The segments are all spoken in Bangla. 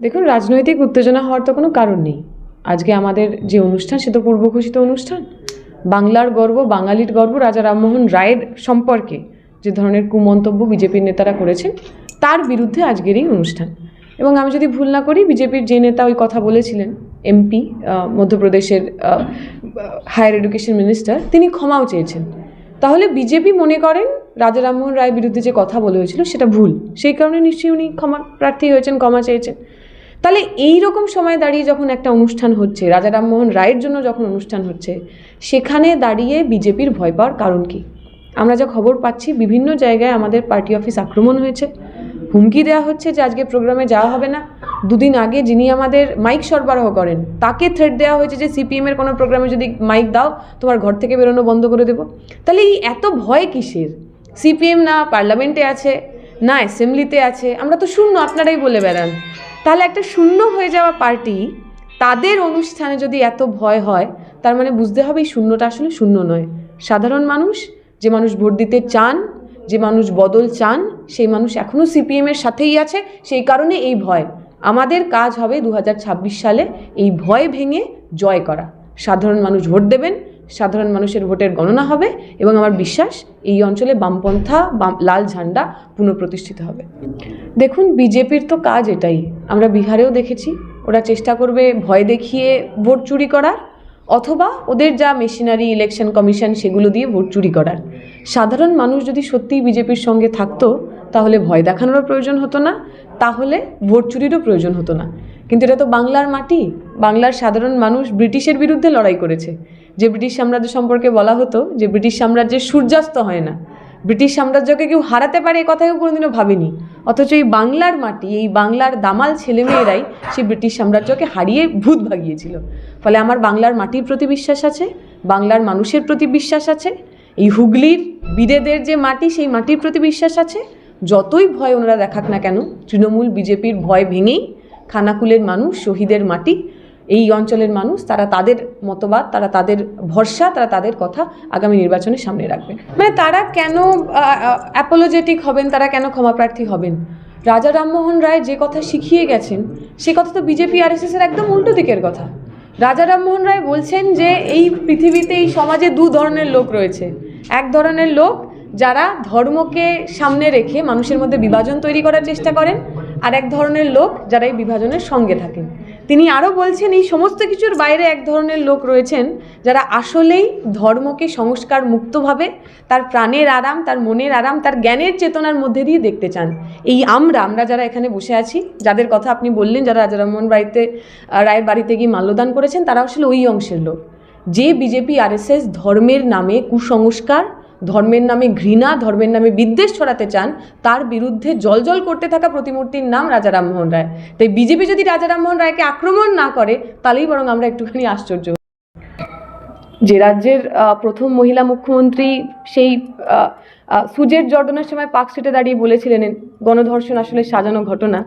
দেখুন, রাজনৈতিক উত্তেজনা হওয়ার তো কোনো কারণ নেই। আজকে আমাদের যে অনুষ্ঠান, সে তো পূর্ব ঘোষিত অনুষ্ঠান। বাংলার গর্ব, বাঙালির গর্ব, রাজা রামমোহন রায়ের সম্পর্কে যে ধরনের কুমন্তব্য বিজেপির নেতারা করেছেন, তার বিরুদ্ধে আজকের এই অনুষ্ঠান। এবং আমি যদি ভুল না করি, বিজেপির যে নেতা ওই কথা বলেছিলেন, এমপি মধ্যপ্রদেশের হায়ার এডুকেশন মিনিস্টার, তিনি ক্ষমাও চেয়েছেন। তাহলে বিজেপি মনে করেন রাজা রামমোহন রায়ের বিরুদ্ধে যে কথা বলে হয়েছিল, সেটা ভুল। সেই কারণে নিশ্চয়ই উনি ক্ষমা প্রার্থী হয়েছেন, ক্ষমা চেয়েছেন। তাহলে এই রকম সময় দাঁড়িয়ে যখন একটা অনুষ্ঠান হচ্ছে, রাজা রামমোহন রায়ের জন্য যখন অনুষ্ঠান হচ্ছে, সেখানে দাঁড়িয়ে বিজেপির ভয় পাওয়ার কারণ কি? আমরা যা খবর পাচ্ছি, বিভিন্ন জায়গায় আমাদের পার্টি অফিস আক্রমণ হয়েছে। হুমকি দেওয়া হচ্ছে যে আজকে প্রোগ্রামে যাওয়া হবে না। দুদিন আগে যিনি আমাদের মাইক সরবরাহ করেন, তাকে থ্রেট দেওয়া হয়েছে যে সিপিএমের কোনো প্রোগ্রামে যদি মাইক দাও, তোমার ঘর থেকে বেরোনো বন্ধ করে দেবো। তাহলে এই এত ভয় কিসের? সিপিএম না পার্লামেন্টে আছে না অ্যাসেম্বলিতে আছে। আমরা তো শূন্য, আপনারাই বলে বেড়ান। তাহলে একটা শূন্য হয়ে যাওয়া পার্টি তাদের অনুষ্ঠানে যদি এত ভয় হয়, তার মানে বুঝতে হবে এই শূন্যটা আসলে শূন্য নয়। সাধারণ মানুষ, যে মানুষ ভোট দিতে চান, যে মানুষ বদল চান, সেই মানুষ এখনও সিপিএমের সাথেই আছে, সেই কারণে এই ভয়। আমাদের কাজ হবে দু হাজার ছাব্বিশ সালে এই ভয় ভেঙে জয় করা। সাধারণ মানুষ ভোট দেবেন সাধারণ মানুষের ভোটের গণনা হবে এবং আমার বিশ্বাস এই অঞ্চলে বামপন্থা, বাম, লাল ঝান্ডা পুনঃপ্রতিষ্ঠিত হবে। দেখুন, বিজেপির তো কাজ এটাই। আমরা বিহারেও দেখেছি, ওরা চেষ্টা করবে ভয় দেখিয়ে ভোট চুরি করার, অথবা ওদের যা মেশিনারি, ইলেকশন কমিশন সেগুলো দিয়ে ভোট চুরি করার। সাধারণ মানুষ যদি সত্যিই বিজেপির সঙ্গে থাকতো তাহলে ভয় দেখানোরও প্রয়োজন হতো না, তাহলে ভোট চুরিরও প্রয়োজন হতো না। কিন্তু এটা তো বাংলার মাটি, বাংলার সাধারণ মানুষ ব্রিটিশের বিরুদ্ধে লড়াই করেছে। যে ব্রিটিশ সাম্রাজ্য সম্পর্কে বলা হতো, যে ব্রিটিশ সাম্রাজ্যের সূর্যাস্ত হয় না। ব্রিটিশ সাম্রাজ্যকে কেউ হারাতে পারে এ কথা কেউ কোনোদিনও ভাবেনি। অথচ এই বাংলার মাটি, এই বাংলার দামাল ছেলেমেয়েরাই সেই ব্রিটিশ সাম্রাজ্যকে হারিয়ে ভূত ভাগিয়েছিল। ফলে আমার বাংলার মাটির প্রতি বিশ্বাস আছে, বাংলার মানুষের প্রতি বিশ্বাস আছে, এই হুগলির বিদেদের যে মাটি, সেই মাটির প্রতি বিশ্বাস আছে। যতই ভয় ওনারা দেখাক না কেন, তৃণমূল বিজেপির ভয় ভেঙেই খানাকুলের মানুষ, শহীদের মাটি, এই অঞ্চলের মানুষ, তারা তাদের মতবাদ, তারা তাদের ভরসা, তারা তাদের কথা আগামী নির্বাচনে সামনে রাখবেন। মানে তারা কেন অ্যাপোলোজেটিক হবেন, তারা কেন ক্ষমাপ্রার্থী হবেন? রাজা রামমোহন রায় যে কথা শিখিয়ে গেছেন, সে কথা তো বিজেপি আর এর একদম উল্টো দিকের কথা। রাজা রামমোহন রায় বলছেন যে এই পৃথিবীতে এই সমাজে দু ধরনের লোক রয়েছে। এক ধরনের লোক যারা ধর্মকে সামনে রেখে মানুষের মধ্যে বিভাজন তৈরি করার চেষ্টা করেন, আর এক ধরনের লোক যারা এই বিভাজনের সঙ্গে থাকেন। তিনি আরও বলছেন, এই সমস্ত কিছুর বাইরে এক ধরনের লোক রয়েছেন যারা আসলেই ধর্মকে সংস্কার মুক্তভাবে তার প্রাণের আরাম, তার মনের আরাম, তার জ্ঞানের চেতনার মধ্যে দিয়ে দেখতে চান। এই আমরা আমরা যারা এখানে বসে আছি, যাদের কথা আপনি বললেন, যারা রাজা রামমোহন বাড়িতে রায়ের বাড়িতে গিয়ে মাল্যদান করেছেন, তারা আসলে ওই অংশের লোক। যে বিজেপি, আরএসএস ধর্মের নামে কুসংস্কার ধর্মের নামে ঘৃণা, ধর্মের নামে বিদ্বেষ ছড়াতে চান, তার বিরুদ্ধে জলজল করতে থাকা প্রতিমূর্তির নাম রাজা রামমোহন রায়। তাই বিজেপি যদি রাজা রামমোহন রায়কে আক্রমণ না করে, তাহলেই বরং আমরা একটুখানি আশ্চর্য। যে রাজ্যের প্রথম মহিলা মুখ্যমন্ত্রী সেই সুজের জর্ডনের সময় পাক স্ট্রিটে দাঁড়িয়ে বলেছিলেন, গণধর্ষণ আসলে সাজানো ঘটনা।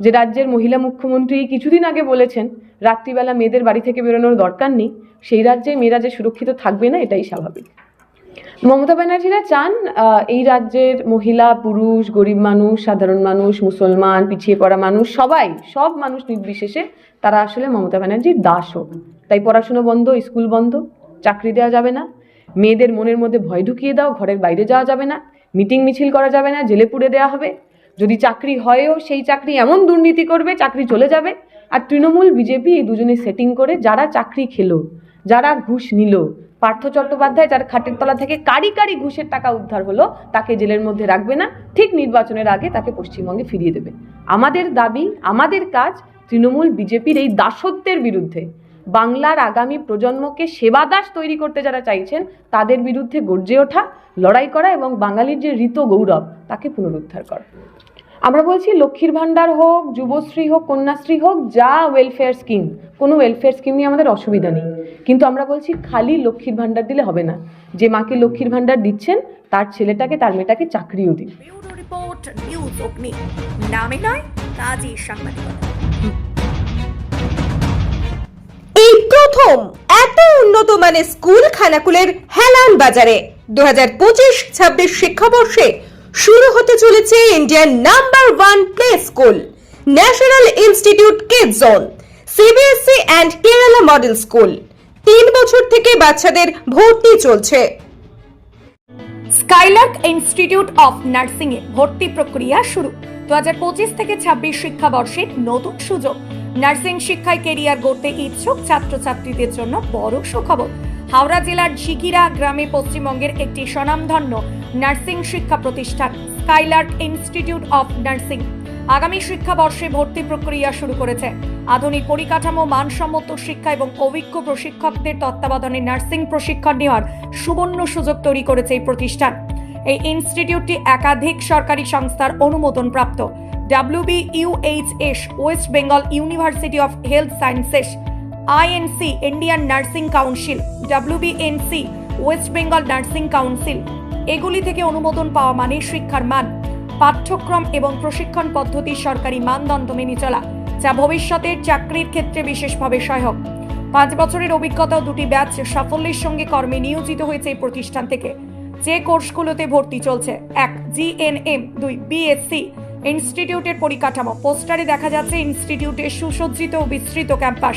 যে রাজ্যের মহিলা মুখ্যমন্ত্রী কিছুদিন আগে বলেছেন, রাত্রিবেলা মেয়েদের বাড়ি থেকে বেরোনোর দরকার নেই। সেই রাজ্যে মেয়েরা যে সুরক্ষিত থাকবে না, এটাই স্বাভাবিক। মমতা ব্যানার্জিরা চান এই রাজ্যের মহিলা, পুরুষ, গরিব মানুষ, সাধারণ মানুষ, মুসলমান, পিছিয়ে পড়া মানুষ, সবাই, সব মানুষ নির্বিশেষে তারা আসলে মমতা ব্যানার্জির দাস হোক। তাই পড়াশুনো বন্ধ, স্কুল বন্ধ, চাকরি দেওয়া যাবে না। মেয়েদের মনের মধ্যে ভয় ঢুকিয়ে দাও, ঘরের বাইরে যাওয়া যাবে না। মিটিং মিছিল করা যাবে না, জেলে পুড়ে দেওয়া হবে। যদি চাকরি হয়ও, সেই চাকরি এমন দুর্নীতি করবে, চাকরি চলে যাবে। আর তৃণমূল, বিজেপি এই দুজনে সেটিং করে যারা চাকরি খেলো, যারা ঘুষ নিল পার্থ চট্টোপাধ্যায়, যার খাটের তলা থেকে কারি কারি ঘুষের টাকা উদ্ধার হলো, তাকে জেলের মধ্যে রাখবে না, ঠিক নির্বাচনের আগে তাকে পশ্চিমবঙ্গে ফিরিয়ে দেবে। আমাদের দাবি, আমাদের কাজ তৃণমূল বিজেপির এই দাসত্বের বিরুদ্ধে। বাংলার আগামী প্রজন্মকে সেবাদাস তৈরি করতে যারা চাইছেন, তাদের বিরুদ্ধে গর্জে ওঠা, লড়াই করা এবং বাঙালির যে ঋত গৌরব, তাকে পুনরুদ্ধার করা। আমরা বলছি লক্ষ্মীর ভাণ্ডার হোক যুবশ্রী হোক কন্যাশ্রী হোক যা ওয়েলফেয়ার স্কিম কোনো ওয়েলফেয়ার স্কিম নিয়ে আমাদের অসুবিধা নেই। কিন্তু আমরা বলছি খালি লক্ষ্মীর ভাণ্ডার দিলে হবে না। যে মাকে লক্ষ্মীর ভাণ্ডার দিচ্ছেন তার ছেলেটাকে তার মেয়েটাকে চাকরিও দিন। রিপোর্ট নিউজ অগ্নি। নামে নয় কাজী সাংবাদিকতা। এই প্রথম এত উন্নত মানের স্কুল খানাকুলের হেলান বাজারে। দু হাজার পঁচিশ ছাব্বিশ শিক্ষাবর্ষে শুরু হতে চলেছে Indian number one play school, National Institute Kid Zone CBSE and Kerala model school. তিন বছর থেকে বাচ্চাদের ভর্তি চলছে। স্কাইলার্ক ইনস্টিটিউট অফ নার্সিং এ ভর্তি প্রক্রিয়া শুরু। দু হাজার পঁচিশ থেকে ছাব্বিশ শিক্ষাবর্ষের নতুন সুযোগ। নার্সিং শিক্ষায় কেরিয়ার গড়তে ইচ্ছুক ছাত্রছাত্রীদের জন্য বড় সুখবর। হাওড়া জেলার ঝিকিরা গ্রামে পশ্চিমবঙ্গের একটি স্বনামধন্য নার্সিং শিক্ষা প্রতিষ্ঠান, স্কাইলার্ক ইনস্টিটিউট অফ নার্সিং। আগামী শিক্ষাবর্ষে ভর্তি প্রক্রিয়া শুরু করেছে। আধুনিক পরিকাঠামো, মানসম্মত শিক্ষা এবং অভিজ্ঞ প্রশিক্ষকদের তত্ত্বাবধানে নার্সিং প্রশিক্ষণ নেওয়ার সুবর্ণ সুযোগ তৈরি করেছে এই প্রতিষ্ঠান। এই ইনস্টিটিউটটি একাধিক সরকারি সংস্থার অনুমোদন প্রাপ্ত WB UHS west Bengal university of health sciences INC Indian nursing council WBNC west Bengal nursing council. এগুলি থেকে অনুমোদন পাওয়া মানে শিক্ষার মান। পাঠ্যক্রম এবং প্রশিক্ষণ পদ্ধতি সরকারি মানদণ্ড মেনে চলা, যা ভবিষ্যতের চাকরির ক্ষেত্রে বিশেষভাবে সহায়ক। পাঁচ বছরের অভিজ্ঞতা দুটি ব্যাচ সাফল্যের সঙ্গে কর্মে নিয়োজিত হয়েছে এই প্রতিষ্ঠান থেকে। যে কোর্সগুলোতে ভর্তি চলছে, এক জিএনএম দুই বিএসসি ইনস্টিটিউটের পরিকাঠামো। পোস্টারে দেখা যাচ্ছে ইনস্টিটিউটের সুসজ্জিত ও বিস্তৃত ক্যাম্পাস।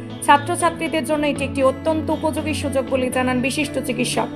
ছাত্রছাত্রীদের জন্য এটি একটি অত্যন্ত উপযোগী সুযোগ বলে জানান বিশিষ্ট চিকিৎসক।